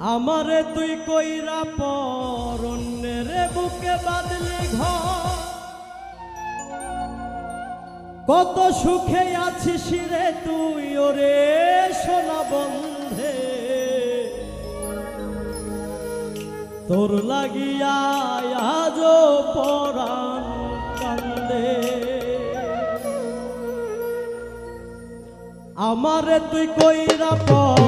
আমারে তুই কইরা পর রে বুকে বাদলি ঘর। কত সুখে আছিস রে তুই, ওরে সোনা বন্ধে। তোর লাগিয়া পরাণ কান্দে। আমারে তুই কইরা পর